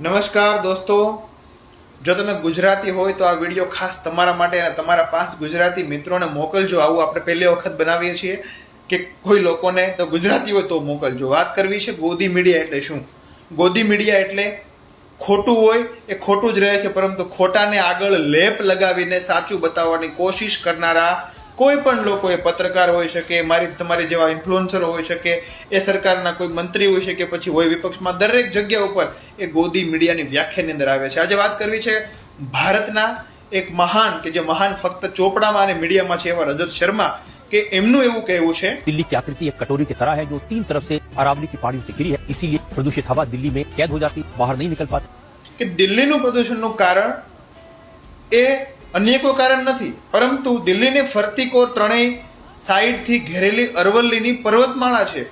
નમસ્કાર દોસ્તો. જો તમે ગુજરાતી હોય તો આ વીડિયો ખાસ તમારા માટે અને તમારા પાંચ ગુજરાતી મિત્રોને મોકલજો. આવું આપણે પહેલી વખત બનાવીએ છીએ કે કોઈ લોકોને તો ગુજરાતી હોય તો મોકલજો. વાત કરવી છે ગોદી મીડિયા એટલે શું? ગોદી મીડિયા એટલે ખોટું હોય એ ખોટું જ રહે છે, પરંતુ ખોટાને આગળ લેપ લગાવીને સાચું બતાવવાની કોશિશ કરનારા કોઈ પણ લોકો એ પત્રકાર હોઈ શકે મારી તમારી જેવા ઇન્ફ્લુઅન્સર હોઈ શકે એ સરકારના કોઈ મંત્રી હોઈ શકે પછી હોય વિપક્ષમાં દરેક જગ્યા ઉપર એ ગોદી મીડિયાની વ્યાખ્યાની અંદર આવે છે આજે વાત કરવી છે ભારતના એક મહાન કે જે મહાન ફક્ત ચોપડામાં અને મીડિયામાં છે એવા રજત શર્મા કે એમનું એવું કહેવું છે दिल्ली की आकृति एक कटोरी की तरह है जो तीन तरफ से अरावली की पहाड़ियों से घिरी है इसीलिए प्रदूषित हवा दिल्ली में कैद हो जाती बाहर नहीं निकल पाती કે દિલ્હીનું પ્રદૂષણનું કારણ એ અન્ય કોઈ કારણ નથી. પરંતુ દિલ્હીની ફરતી કોર ત્રણેય સાઈડથી ઘેરેલી અરવલ્લીની પર્વતમાળા છે.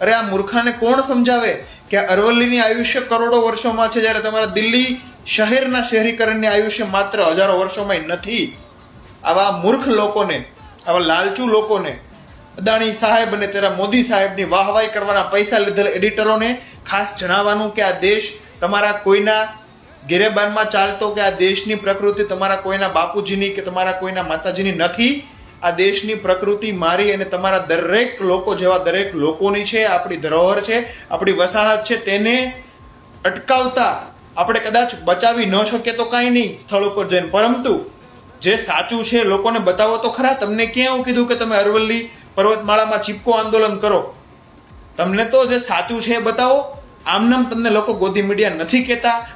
અરે આ મૂર્ખાને કોણ સમજાવે કે અરવલ્લીની આયુષ્ય કરોડો વર્ષોમાં છે જ્યારે તમારા દિલ્હી શહેરના શહેરીકરણની આયુષ્ય માત્ર હજારો વર્ષોમાં નથી? આવા મૂર્ખ લોકોને, આવા લાલચુ લોકોને અદાણી સાહેબ અને તેરા મોદી સાહેબની વાહવાઈ કરવાના પૈસા લીધેલ એડિટરોને ખાસ જણાવવાનું કે આ દેશ તમારા કોઈના ગિરેબાનમાં ચાલતો કે આ દેશની પ્રકૃતિ તમારા કોઈના બાપુજીની કે તમારા કોઈના માતાજીની નથી, આ દેશની પ્રકૃતિ મારી અને તમારા દરેક લોકો જેવા દરેક લોકોની છે, આપણી ધરોહર છે, આપણી વસાહત છે, તેને અટકાવતા આપણે કદાચ બચાવી ન શકીએ તો કાંઈ નહીં સ્થળ ઉપર જઈને. પરંતુ જે સાચું છે, લોકોને બતાવો તો ખરા, તમને ક્યાં એવું કીધું કે તમે અરવલ્લી પર્વતમાળામાં ચીપકો આંદોલન કરો? તમને તો જે સાચું છે એ બતાવો. આમનામ તમને લોકો ગોધી મીડિયા નથી કહેતા